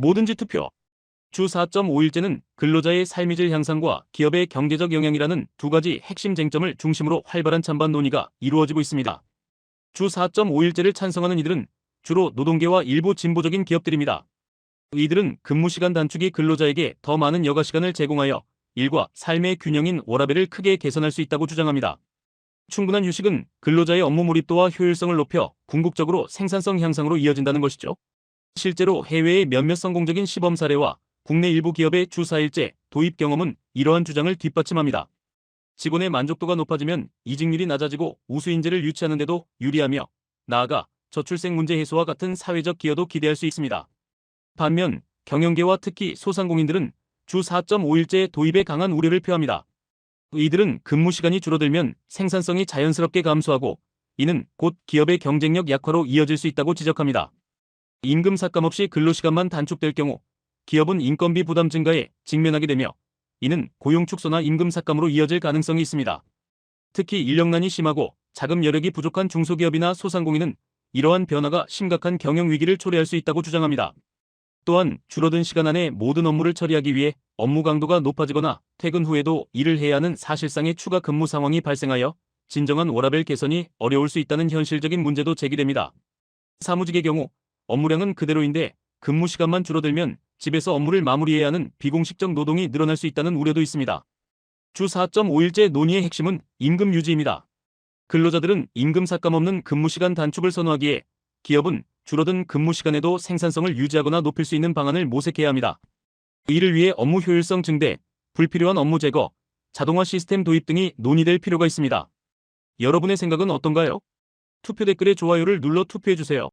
뭐든지 투표. 주 4.5일제는 근로자의 삶의 질 향상과 기업의 경제적 영향이라는 두 가지 핵심 쟁점을 중심으로 활발한 찬반 논의가 이루어지고 있습니다. 주 4.5일제를 찬성하는 이들은 주로 노동계와 일부 진보적인 기업들입니다. 이들은 근무 시간 단축이 근로자에게 더 많은 여가 시간을 제공하여 일과 삶의 균형인 워라밸을 크게 개선할 수 있다고 주장합니다. 충분한 휴식은 근로자의 업무 몰입도와 효율성을 높여 궁극적으로 생산성 향상으로 이어진다는 것이죠. 실제로 해외의 몇몇 성공적인 시범 사례와 국내 일부 기업의 주 4일제 도입 경험은 이러한 주장을 뒷받침합니다. 직원의 만족도가 높아지면 이직률이 낮아지고 우수인재를 유치하는 데도 유리하며 나아가 저출생 문제 해소와 같은 사회적 기여도 기대할 수 있습니다. 반면 경영계와 특히 소상공인들은 주 4.5일제 도입에 강한 우려를 표합니다. 이들은 근무 시간이 줄어들면 생산성이 자연스럽게 감소하고 이는 곧 기업의 경쟁력 약화로 이어질 수 있다고 지적합니다. 임금 삭감 없이 근로시간만 단축될 경우 기업은 인건비 부담 증가에 직면하게 되며 이는 고용 축소나 임금 삭감으로 이어질 가능성이 있습니다. 특히 인력난이 심하고 자금 여력이 부족한 중소기업이나 소상공인은 이러한 변화가 심각한 경영 위기를 초래할 수 있다고 주장합니다. 또한 줄어든 시간 안에 모든 업무를 처리하기 위해 업무 강도가 높아지거나 퇴근 후에도 일을 해야 하는 사실상의 추가 근무 상황이 발생하여 진정한 워라밸 개선이 어려울 수 있다는 현실적인 문제도 제기됩니다. 사무직의 경우 업무량은 그대로인데 근무 시간만 줄어들면 집에서 업무를 마무리해야 하는 비공식적 노동이 늘어날 수 있다는 우려도 있습니다. 주 4.5일제 논의의 핵심은 임금 유지입니다. 근로자들은 임금 삭감 없는 근무 시간 단축을 선호하기에 기업은 줄어든 근무 시간에도 생산성을 유지하거나 높일 수 있는 방안을 모색해야 합니다. 이를 위해 업무 효율성 증대, 불필요한 업무 제거, 자동화 시스템 도입 등이 논의될 필요가 있습니다. 여러분의 생각은 어떤가요? 투표 댓글에 좋아요를 눌러 투표해주세요.